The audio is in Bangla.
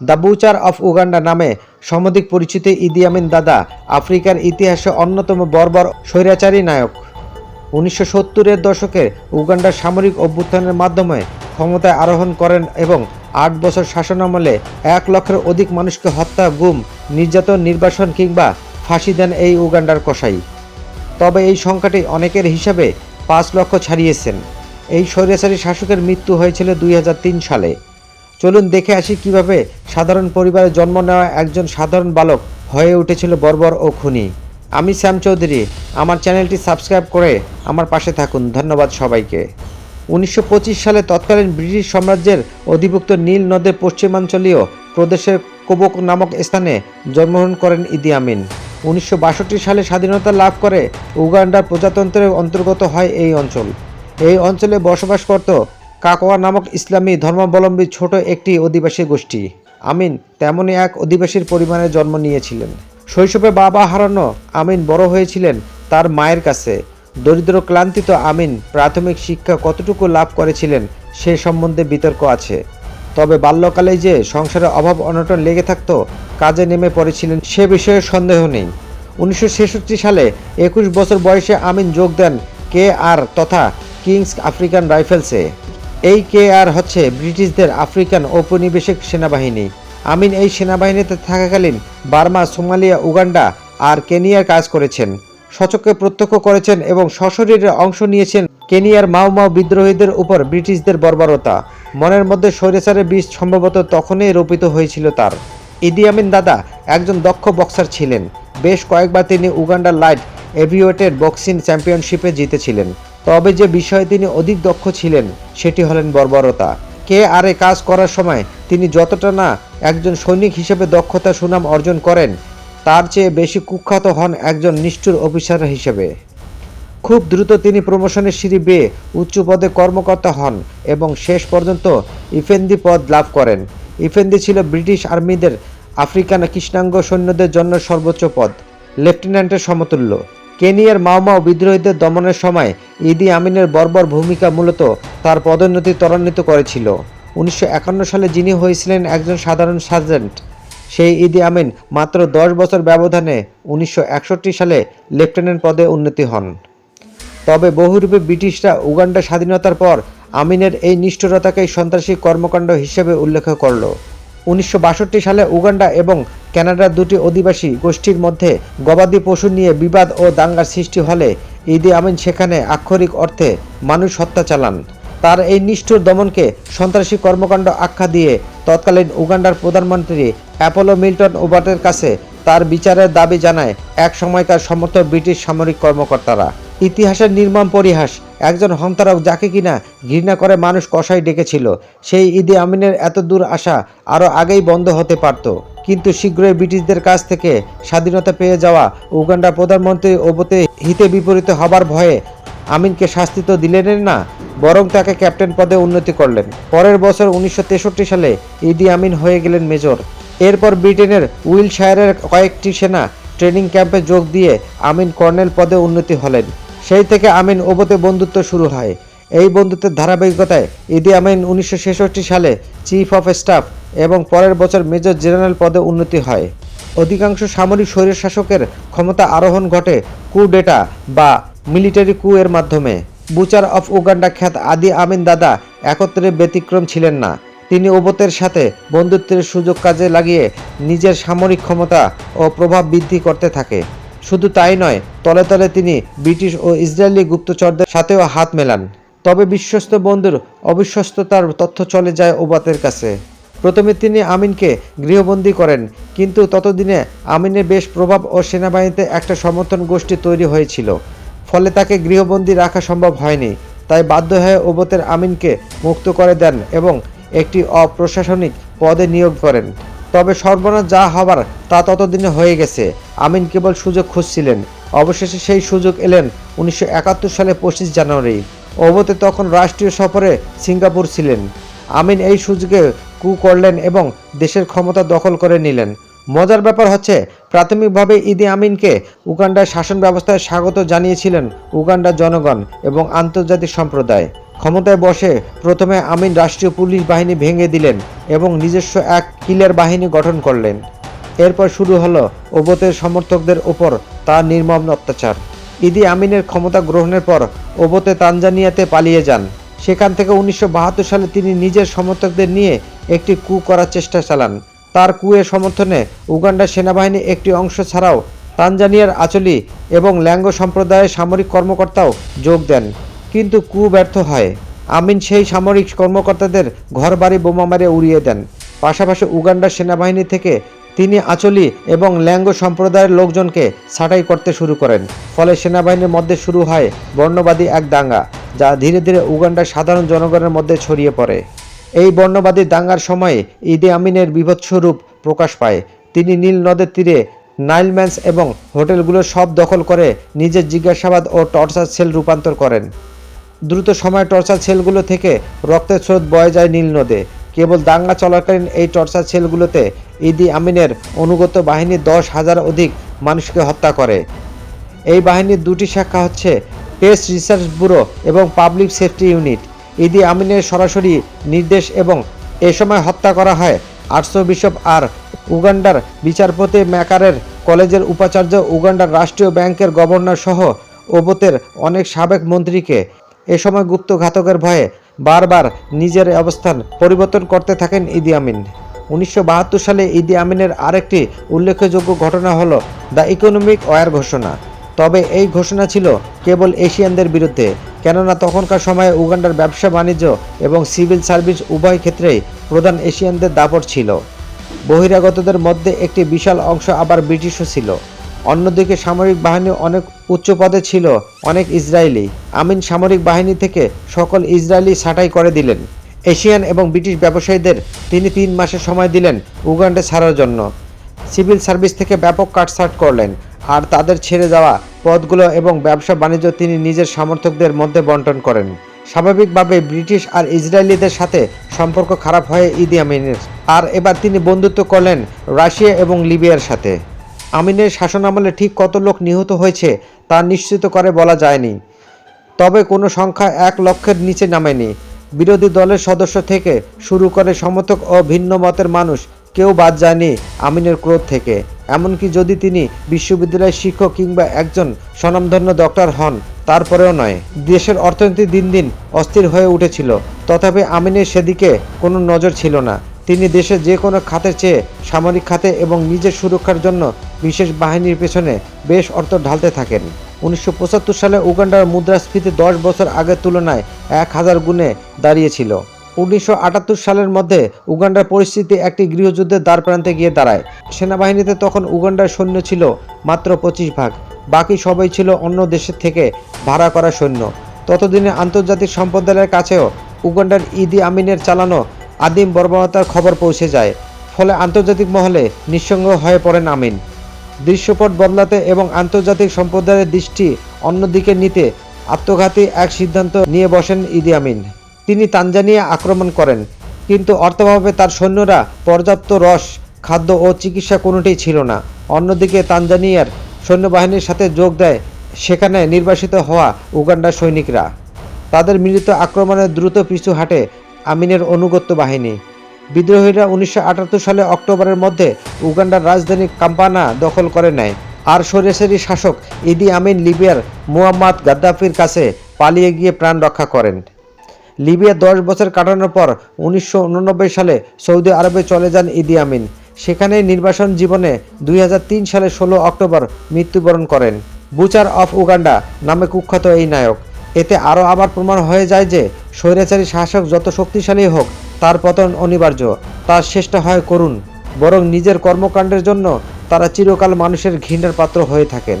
দ্য বুচার অফ উগান্ডা নামে সমধিক পরিচিত ইদি আমিন দাদা, আফ্রিকার ইতিহাসে অন্যতম বর্বর স্বৈরাচারী নায়ক। উনিশশো সত্তরের দশকে উগান্ডার সামরিক অভ্যুত্থানের মাধ্যমে ক্ষমতায় আরোহণ করেন এবং আট বছর শাসনামলে এক লক্ষের অধিক মানুষকে হত্যা, গুম, নির্যাতন, নির্বাসন কিংবা ফাঁসি দেন এই উগান্ডার কসাই। তবে এই সংখ্যাটি অনেকের হিসাবে পাঁচ লক্ষ ছাড়িয়েছেন। এই স্বৈরাচারী শাসকের মৃত্যু হয়েছিল দুই হাজার তিন সালে। চলুন দেখে আসি কীভাবে সাধারণ পরিবারে জন্ম নেওয়া একজন সাধারণ বালক হয়ে উঠেছিল বর্বর ও খুনি। আমি শ্যাম চৌধুরী। আমার চ্যানেলটি সাবস্ক্রাইব করে আমার পাশে থাকুন। ধন্যবাদ সবাইকে। উনিশশো পঁচিশ সালে তৎকালীন ব্রিটিশ সাম্রাজ্যের অধিভুক্ত নীল নদের পশ্চিমাঞ্চলীয় প্রদেশের কোবক নামক স্থানে জন্মগ্রহণ করেন ইদি আমিন। উনিশশো বাষট্টি সালে স্বাধীনতা লাভ করে উগান্ডার প্রজাতন্ত্রের অন্তর্গত হয় এই অঞ্চল। এই অঞ্চলে বসবাস করত কাকোয়া নামক ইসলামী ধর্মাবলম্বী ছোট একটি অধিবাসী গোষ্ঠী। আমিন তেমনই এক অধিবাসীর পরিমাণে জন্ম নিয়েছিলেন। শৈশবে বাবা হারানো আমিন বড় হয়েছিলেন তার মায়ের কাছে। দরিদ্র ক্লান্তিত আমিন প্রাথমিক শিক্ষা কতটুকু লাভ করেছিলেন সে সম্বন্ধে বিতর্ক আছে। তবে বাল্যকালেই যে সংসারে অভাব অনটন লেগে থাকত, কাজে নেমে পড়েছিলেন সে বিষয়ে সন্দেহ নেই। উনিশশো ছেষট্টি সালে একুশ বছর বয়সে আমিন যোগ দেন কে আর তথা কিংস আফ্রিকান রাইফেলসে। এই কে আর হচ্ছে ব্রিটিশদের আফ্রিকান ঔপনিবেশিক সেনাবাহিনী। আমিন এই সেনাবাহিনীতে থাকাকালীন বার্মা, সোমালিয়া, উগান্ডা আর কেনিয়ার কাজ করেছেন। সচককে প্রত্যক্ষ করেছেন এবং সশরীরে অংশ নিয়েছেন কেনিয়ার মাও মাও বিদ্রোহীদের উপর ব্রিটিশদের বর্বরতা। মনের মধ্যে স্বৈরাচারের বীজ সম্ভবত তখনই রোপিত হয়েছিল তার। ইদি আমিন দাদা একজন দক্ষ বক্সার ছিলেন। বেশ কয়েকবার তিনি উগান্ডা লাইট এভিওয়েটেড বক্সিং চ্যাম্পিয়নশিপে জিতেছিলেন। তবে যে বিষয়ে তিনি অধিক দক্ষ ছিলেন, সেটি হলেন বর্বরতা। কে আরে কাজ করার সময় তিনি যতটা না একজন সৈনিক হিসেবে দক্ষতা সুনাম অর্জন করেন, তার চেয়ে বেশি কুখ্যাত হন একজন নিষ্ঠুর অফিসার হিসেবে। খুব দ্রুত তিনি প্রমোশনের সিঁড়ি বেয়ে উচ্চ পদে কর্মকর্তা হন এবং শেষ পর্যন্ত ইফেন্দি পদ লাভ করেন। ইফেন্দি ছিল ব্রিটিশ আর্মিদের আফ্রিকান কৃষ্ণাঙ্গ সৈন্যদের জন্য সর্বোচ্চ পদ, লেফটেন্যান্টের সমতুল্য। কেনিয়ার মাওমাও বিদ্রোহীদের দমনের সময় ইদি আমিনের বর্বর ভূমিকা মূলত তার পদোন্নতি ত্বরান্বিত করেছিল। উনিশশো একান্ন সালে যিনি হয়েছিলেন একজন সাধারণ সার্জেন্ট, সেই ইদি আমিন মাত্র দশ বছর ব্যবধানে উনিশশো একষট্টি সালে লেফটেন্যান্ট পদে উন্নতি হন। তবে বহুরূপে ব্রিটিশরা উগান্ডা স্বাধীনতার পর আমিনের এই নিষ্ঠুরতাকেই সন্ত্রাসী কর্মকাণ্ড হিসেবে উল্লেখ করল। উনিশশো বাষট্টি সালে উগান্ডা এবং কানাডার দুটি অধিবাসী গোষ্ঠীর মধ্যে গবাদি পশু নিয়ে বিবাদ ও দাঙ্গার সৃষ্টি হলে ইদি আমিন সেখানে আক্ষরিক অর্থে মানুষ হত্যা চালান। তার এই নিষ্ঠুর দমনকে সন্ত্রাসী কর্মকাণ্ড আখ্যা দিয়ে তৎকালীন উগান্ডার প্রধানমন্ত্রী অ্যাপোলো মিল্টন ওবাটের কাছে তার বিচারের দাবি জানায় এক সময়কার সমর্থ ব্রিটিশ সামরিক কর্মকর্তারা। ইতিহাসের নির্মম পরিহাস, একজন হন্তারক যাকে কিনা ঘৃণা করে মানুষ কষাই ডেকেছিল, সেই ঈদে আমিনের এত দূর আসা আরও আগেই বন্ধ হতে পারত। কিন্তু শীঘ্রই ব্রিটিশদের কাছ থেকে স্বাধীনতা পেয়ে যাওয়া উগান্ডার প্রধানমন্ত্রী ওবতে হিতে বিপরীত হবার ভয়ে আমিনকে শাস্তি তো দিলেন না, বরং তাকে ক্যাপ্টেন পদে উন্নতি করলেন। পরের বছর উনিশশো তেষট্টি সালে ইদি আমিন হয়ে গেলেন মেজর। এরপর ব্রিটেনের উইলশায়ারের কয়েকটি সেনা ট্রেনিং ক্যাম্পে যোগ দিয়ে আমিন কর্নেল পদে উন্নতি হলেন। সেই থেকে আমিন ওবতে বন্ধুত্ব শুরু হয়। এই বন্ধুত্বের ধারাবাহিকতায় ইদি আমিন উনিশশো ছেষট্টি সালে চিফ অফ স্টাফ এবং পরের বছর মেজর জেনারেল পদে উন্নতি হয়। অধিকাংশ সামরিক স্বৈর শাসকের ক্ষমতা আরোহণ ঘটে কু ডেটা বা মিলিটারি কু এর মাধ্যমে। বুচার অফ উগান্ডা খ্যাত আদি আমিন দাদা একত্রে ব্যতিক্রম ছিলেন না। তিনি ওবতের সাথে বন্ধুত্বের সুযোগ কাজে লাগিয়ে নিজের সামরিক ক্ষমতা ও প্রভাব বৃদ্ধি করতে থাকে। শুধু তাই নয়, তলে তলে তিনি ব্রিটিশ ও ইসরায়েলি গুপ্তচরদের সাথেও হাত মেলান। তবে বিশ্বস্ত বন্ধুর অবিশ্বস্ততার তথ্য চলে যায় ওবাতের কাছে। প্রথমে তিনি আমিনকে গৃহবন্দী করেন, কিন্তু ততদিনে আমিনের বেশ প্রভাব ও সেনাবাহিনীতে একটা সমর্থন গোষ্ঠী তৈরি হয়েছিল। ফলে তাকে গৃহবন্দী রাখা সম্ভব হয়নি, তাই বাধ্য হয়ে ওবতের আমিনকে মুক্ত করে দেন এবং একটি অপ্রশাসনিক পদে নিয়োগ করেন। তবে সর্বনাশ যা হবার তা ততদিনে হয়ে গেছে, আমিন কেবল সুযোগ খুঁজছিলেন। অবশেষে সেই সুযোগ এলেন উনিশশো একাত্তর সালে পঁচিশ জানুয়ারি। ওবতে তখন রাষ্ট্রীয় সফরে সিঙ্গাপুর ছিলেন। আমিন এই সুযোগে কু করলেন এবং দেশের ক্ষমতা দখল করে নিলেন। মজার ব্যাপার হচ্ছে, প্রাথমিকভাবে ইদি আমিনকে উগান্ডার শাসন ব্যবস্থায় স্বাগত জানিয়েছিলেন উগান্ডার জনগণ এবং আন্তর্জাতিক সম্প্রদায়। ক্ষমতায় বসে প্রথমে আমিন রাষ্ট্রীয় পুলিশ বাহিনী ভেঙে দিলেন এবং নিজস্ব এক কিলের বাহিনী গঠন করলেন। এরপর শুরু হলো ওবতের সমর্থকদের ওপর তার নির্মম অত্যাচার। ইদি আমিনের ক্ষমতা গ্রহণের পর ওবতে তানজানিয়াতে পালিয়ে যান। সেখান থেকে উনিশশো বাহাত্তর সালে তিনি নিজের সমর্থকদের নিয়ে একটি কু করার চেষ্টা চালান। তার কুয়ের সমর্থনে উগান্ডার সেনাবাহিনী একটি অংশ ছাড়াও তানজানিয়ার আচলি এবং ল্যাঙ্গো সম্প্রদায়ের সামরিক কর্মকর্তাও যোগ দেন। কিন্তু কু ব্যর্থ হয়। আমিন সেই সামরিক কর্মকর্তাদের ঘরবাড়ি বোমা মেরে উড়িয়ে দেন। পাশাপাশি উগান্ডার সেনাবাহিনী থেকে তিনি আচলি এবং ল্যাঙ্গো সম্প্রদায়ের লোকজনকে ছাঁটাই করতে শুরু করেন। ফলে সেনাবাহিনীর মধ্যে শুরু হয় বর্ণবাদী এক দাঙ্গা। যা ধীরে ধীরে উগান্ডার সাধারণ জনগণের মধ্যে ছড়িয়ে পড়ে। এই বর্ণবাদী দাঙ্গার সময়ে ঈদে আমিনের বিভৎস রূপ প্রকাশ পায়। তিনি নীল নদের তীরে নাইলম্যান্স এবং হোটেলগুলো সব দখল করে নিজের জিজ্ঞাসাবাদ ও টর্চার সেল রূপান্তর করেন। দ্রুত সময় টর্চার সেলগুলো থেকে রক্তের স্রোত বয়ে যায় নীল নদে। কেবল দাঙ্গা চলাকালীন এই টর্চার সেলগুলোতে ইদি আমিনের অনুগত বাহিনী দশ হাজার অধিক মানুষকে হত্যা করে। এই বাহিনীর দুটি শাখা হচ্ছে পেস রিসার্চ ব্যুরো এবং পাবলিক সেফটি ইউনিট। ইদি আমিনের সরাসরি নির্দেশ এবং এ সময় হত্যা করা হয় আর্টস বিশপ আর উগান্ডার বিচারপতি ম্যাকারের কলেজের উপাচার্য উগান্ডার রাষ্ট্রীয় ব্যাংকের গভর্নর সহ ওবতের অনেক সাবেক মন্ত্রীকে এ সময় গুপ্ত ঘাতকের ভয়ে বারবার নিজের অবস্থান পরিবর্তন করতে থাকেন ইদি আমিন। উনিশশো বাহাত্তর সালে ইদি আমিনের আরেকটি উল্লেখযোগ্য ঘটনা হল দ্য ইকোনমিক ওয়ার ঘোষণা। তবে এই ঘোষণা ছিল কেবল এশিয়ানদের বিরুদ্ধে, কেননা তখনকার সময়ে উগান্ডার ব্যবসা বাণিজ্য এবং সিভিল সার্ভিস উভয় ক্ষেত্রেই প্রধান এশিয়ানদের দাপট ছিল। বহিরাগতদের মধ্যে একটি বিশাল অংশ আবার ব্রিটিশও ছিল। অন্যদিকে সামরিক বাহিনী অনেক উচ্চ পদে ছিল, অনেক ইসরায়েলি। আমিন সামরিক বাহিনী থেকে সকল ইসরায়েলি ছাঁটাই করে দিলেন। এশিয়ান এবং ব্রিটিশ ব্যবসায়ীদের তিনি তিন মাসের সময় দিলেন উগান্ডা ছাড়ার জন্য। সিভিল সার্ভিস থেকে ব্যাপক কাটছাট করলেন। আর তাদের ছেড়ে যাওয়া পদগুলো এবং ব্যবসা বাণিজ্য তিনি নিজের সমর্থকদের মধ্যে বন্টন করেন। স্বাভাবিকভাবে ব্রিটিশ আর ইসরায়েলিদের সাথে সম্পর্ক খারাপ হয় ইদি আমিনের। আর এবার তিনি বন্ধুত্ব করলেন রাশিয়া এবং লিবিয়ার সাথে। আমিনের শাসনামলে ঠিক কত লোক নিহত হয়েছে তা নিশ্চিত করে বলা যায়নি। তবে কোনো সংখ্যা এক লক্ষের নিচে নামেনি। বিরোধী দলের সদস্য থেকে শুরু করে সমর্থক ও ভিন্ন মতের মানুষ কেউ বাদ যায়নি আমিনের ক্রোধ থেকে। এমনকি যদি তিনি বিশ্ববিদ্যালয়ের শিক্ষক কিংবা একজন স্বনামধন্য ডক্টর হন, তারপরেও নয়। দেশের অর্থনীতি দিন দিন অস্থির হয়ে উঠেছিল। তথাপি আমিনের সেদিকে কোনো নজর ছিল না। তিনি দেশের যে কোনো খাতের চেয়ে সামরিক খাতে এবং নিজের সুরক্ষার জন্য বিশেষ বাহিনীর পেছনে বেশ অর্থ ঢালতে থাকেন। উনিশশো পঁচাত্তর সালে উগান্ডার মুদ্রাস্ফীতি দশ বছর আগের তুলনায় এক হাজার গুণে দাঁড়িয়েছিল। উনিশশো আটাত্তর সালের মধ্যে উগান্ডার পরিস্থিতি একটি গৃহযুদ্ধের দ্বার প্রান্তে গিয়ে দাঁড়ায়। সেনাবাহিনীতে তখন উগান্ডার সৈন্য ছিল মাত্র পঁচিশ ভাগ। বাকি সবাই ছিল অন্য দেশের থেকে ভাড়া করা সৈন্য। ততদিনে আন্তর্জাতিক সম্প্রদায়ের কাছেও উগান্ডার ইদি আমিনের চালানো আদিম বর্বরতার খবর পৌঁছে যায়। ফলে আন্তর্জাতিক মহলে নিঃসঙ্গ হয়ে পড়েন আমিন। দৃশ্যপট বদলাতে এবং আন্তর্জাতিক সম্প্রদায়ের দৃষ্টি অন্যদিকে নিতে আত্মঘাতী এক সিদ্ধান্ত নিয়ে বসেন ইদি আমিন। তিনি তানজানিয়া আক্রমণ করেন। কিন্তু অর্থভাবে তার সৈন্যরা পর্যাপ্ত রস, খাদ্য ও চিকিৎসা কোনোটিই ছিল না। অন্যদিকে তানজানিয়ার সৈন্যবাহিনীর সাথে যোগ দেয় সেখানে নির্বাসিত হওয়া উগান্ডার সৈনিকরা। তাদের মিলিত আক্রমণে দ্রুত পিছু হাঁটে আমিনের অনুগত্য বাহিনী। বিদ্রোহীরা উনিশশো আটাত্তর সালে অক্টোবরের মধ্যে উগান্ডার রাজধানী কাম্পানা দখল করে নেয়। আর সরেসেরি শাসক ইদি আমিন লিবিয়ার মুয়াম্মাদ গাদ্দাফির কাছে পালিয়ে গিয়ে প্রাণ রক্ষা করেন। লিবিয়া দশ বছর কাটানোর পর উনিশশো উননব্বই সালে সৌদি আরবে চলে যান ইদি আমিন। সেখানেই নির্বাসন জীবনে দুই হাজার তিন সালে ষোলো অক্টোবর মৃত্যুবরণ করেন। বুচার অফ উগান্ডা নামে কুখ্যাত এই নায়ক। এতে আরও আবার প্রমাণ হয়ে যায় যে স্বৈরাচারী শাসক যত শক্তিশালী হোক, তার পতন অনিবার্য, তার শেষটা হয় করুণ। বরং নিজের কর্মকাণ্ডের জন্য তারা চিরকাল মানুষের ঘৃণার পাত্র হয়ে থাকেন।